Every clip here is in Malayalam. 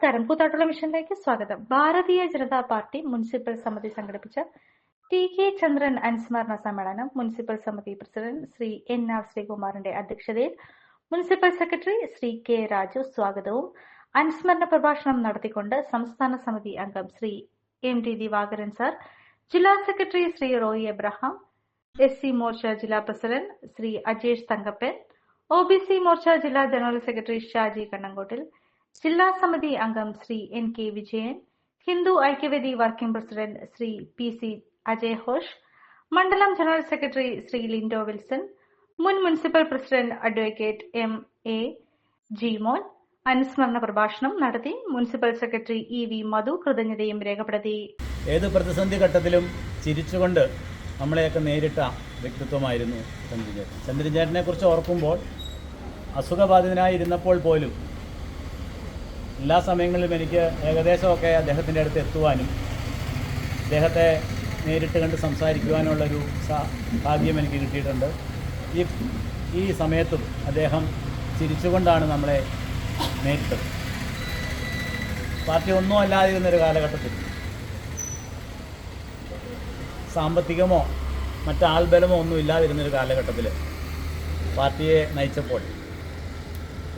നമസ്കാരം. കൂത്താട്ടുള്ള മിഷനിലേക്ക് സ്വാഗതം. ഭാരതീയ ജനതാ പാർട്ടി മുനിസിപ്പൽ സമിതി സംഘടിപ്പിച്ച ടി കെ ചന്ദ്രൻ അനുസ്മരണ സമ്മേളനം മുനിസിപ്പൽ സമിതി പ്രസിഡന്റ് ശ്രീ എൻ ആർ ശ്രീകുമാറിന്റെ അധ്യക്ഷതയിൽ municipal secretary Shri K Raju സ്വാഗതവും അനുസ്മരണ പ്രഭാഷണം നടത്തിക്കൊണ്ട് സംസ്ഥാന സമിതി അംഗം Shri M T Divakaran sir ജില്ലാ secretary Shri Roy Abraham S C Morcha ജില്ലാ president Shri Ajesh Thankappan O B C Morcha ജില്ലാ ജനറൽ സെക്രട്ടറി ഷാജി കണ്ണങ്കോട്ടിൽ ജില്ലാ സമിതി അംഗം Shri N K Vijayan Hindu Aikyavedi working president Shri P C Ajay Ghosh മണ്ഡലം general secretary Shri Lindo Wilson മുൻ municipal president advocate M A Jimon അനുസ്മരണ പ്രഭാഷണം നടത്തി municipal secretary E V Madhu കൃതജ്ഞതയും രേഖപ്പെടുത്തി. ഏത് പ്രതിസന്ധി ഘട്ടത്തിലും ചിരിച്ചുകൊണ്ട് നമ്മളെയൊക്കെ നേരിട്ട വ്യക്തിത്വമായിരുന്നു ചന്ദ്രൻ ചന്ദ്രചേട്ടനെ കുറിച്ച് ഓർക്കുമ്പോൾ അസുഖബാധിതനായി ഇരുന്നപ്പോൾ പോലും എല്ലാ സമയങ്ങളിലും എനിക്ക് ഏകദേശമൊക്കെ അദ്ദേഹത്തിന്റെ അടുത്ത് എത്തുവാനും അദ്ദേഹത്തെ നേരിട്ട് കണ്ട് സംസാരിക്കുവാനുള്ളൊരു ഭാഗ്യം എനിക്ക് കിട്ടിയിട്ടുണ്ട്. ഈ ഈ സമയത്തും അദ്ദേഹം ചിരിച്ചുകൊണ്ടാണ് നമ്മളെ നേരിട്ടത്. പാർട്ടി ഒന്നും അല്ലാതിരുന്നൊരു കാലഘട്ടത്തിൽ സാമ്പത്തികമോ മറ്റാൾബലമോ ഒന്നും ഇല്ലാതിരുന്നൊരു കാലഘട്ടത്തിൽ പാർട്ടിയെ നയിച്ചപ്പോൾ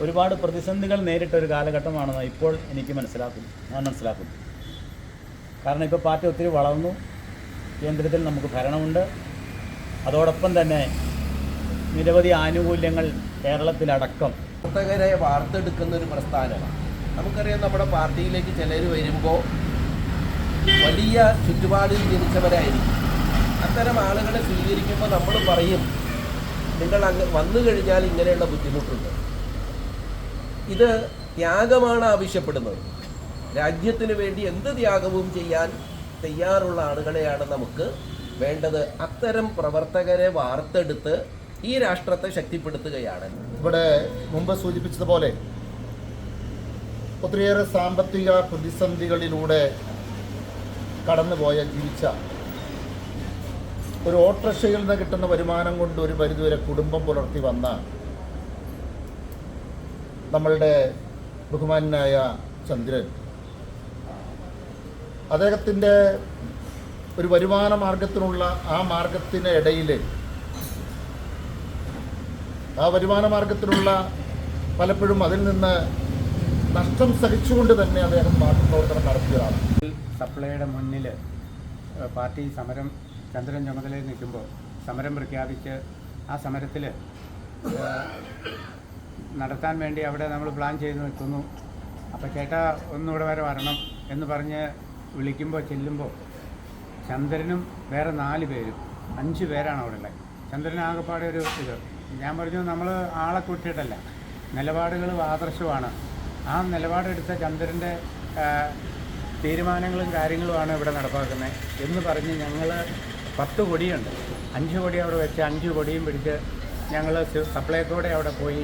ഒരുപാട് പ്രതിസന്ധികൾ നേരിട്ട ഒരു കാലഘട്ടമാണെന്ന് ഇപ്പോൾ എനിക്ക് മനസ്സിലാക്കുന്നു. ഞാൻ മനസ്സിലാക്കുന്നു. കാരണം ഇപ്പോൾ പാർട്ടി ഒത്തിരി വളർന്നു. കേന്ദ്രത്തിൽ നമുക്ക് ഭരണമുണ്ട്. അതോടൊപ്പം തന്നെ നിരവധി ആനുകൂല്യങ്ങൾ കേരളത്തിലടക്കം. പ്രവർത്തകരെ വാർത്തെടുക്കുന്ന ഒരു പ്രസ്ഥാനമാണ്. നമുക്കറിയാം നമ്മുടെ പാർട്ടിയിലേക്ക് ചിലർ വരുമ്പോൾ വലിയ ചുറ്റുപാടിൽ ജനിച്ചവരായിരിക്കും. അത്തരം ആളുകളെ സ്വീകരിക്കുമ്പോൾ നമ്മൾ പറയും നിങ്ങൾ അങ്ങ് വന്നു കഴിഞ്ഞാൽ ഇങ്ങനെയുള്ള ബുദ്ധിമുട്ടുണ്ട്. ഇത് ത്യാഗമാണ് ആവശ്യപ്പെടുന്നത്. രാജ്യത്തിന് വേണ്ടി എന്ത് ത്യാഗവും ചെയ്യാൻ തയ്യാറുള്ള ആളുകളെയാണ് നമുക്ക് വേണ്ടത്. അത്തരം പ്രവർത്തകരെ വാർത്തെടുത്ത് ഈ രാഷ്ട്രത്തെ ശക്തിപ്പെടുത്തുകയാണ്. ഇവിടെ മുമ്പ് സൂചിപ്പിച്ചതുപോലെ ഒത്തിരിയേറെ സാമ്പത്തിക പ്രതിസന്ധികളിലൂടെ കടന്നുപോയ ജീവിച്ച ഒരു ഓട്ടോറിക്ഷയിൽ നിന്ന് കിട്ടുന്ന വരുമാനം കൊണ്ട് ഒരു പരിധിവരെ കുടുംബം പുലർത്തി വന്ന നമ്മളുടെ ബഹുമാനായ ചന്ദ്രൻ. അദ്ദേഹത്തിന്റെ ഒരു വരുമാന മാർഗത്തിനുള്ള ആ മാർഗത്തിന് ഇടയിൽ ആ വരുമാന മാർഗത്തിനുള്ള പലപ്പോഴും അതിൽ നിന്ന് നഷ്ടം സഹിച്ചുകൊണ്ട് തന്നെ അദ്ദേഹം പാർട്ടി പ്രവർത്തനം നടത്തിയതാണ് സപ്ലൈയുടെ മുന്നിൽ പാർട്ടി സമരം ചന്ദ്രൻ ചുമതലയിൽ നിൽക്കുമ്പോൾ സമരം പ്രഖ്യാപിച്ച് ആ സമരത്തിൽ നടത്താൻ വേണ്ടി അവിടെ നമ്മൾ പ്ലാൻ ചെയ്ത് നിൽക്കുന്നു. അപ്പോൾ ചേട്ടാ ഒന്നിവിടെ വരെ വരണം എന്ന് പറഞ്ഞ് വിളിക്കുമ്പോൾ ചെല്ലുമ്പോൾ ചന്ദ്രനും വേറെ നാല് പേരും അഞ്ച് പേരാണ് അവിടെ ഉള്ളത്. ചന്ദ്രൻ ആകെപ്പാടെ ഒരു ഇത്. ഞാൻ പറഞ്ഞു നമ്മൾ ആളെ കൂട്ടിയിട്ടല്ല നിലപാടുകൾ ആദർശമാണ് ആ നിലപാടെടുത്ത ചന്ദ്രന്റെ തീരുമാനങ്ങളും കാര്യങ്ങളുമാണ് ഇവിടെ നടപ്പാക്കുന്നത് എന്ന് പറഞ്ഞ് ഞങ്ങൾ പത്ത് കൊടിയുണ്ട്. അഞ്ച് കൊടി അവിടെ വെച്ച് അഞ്ച് കൊടിയും പിടിച്ച് ഞങ്ങൾ സപ്ലൈക്കോടെ അവിടെ പോയി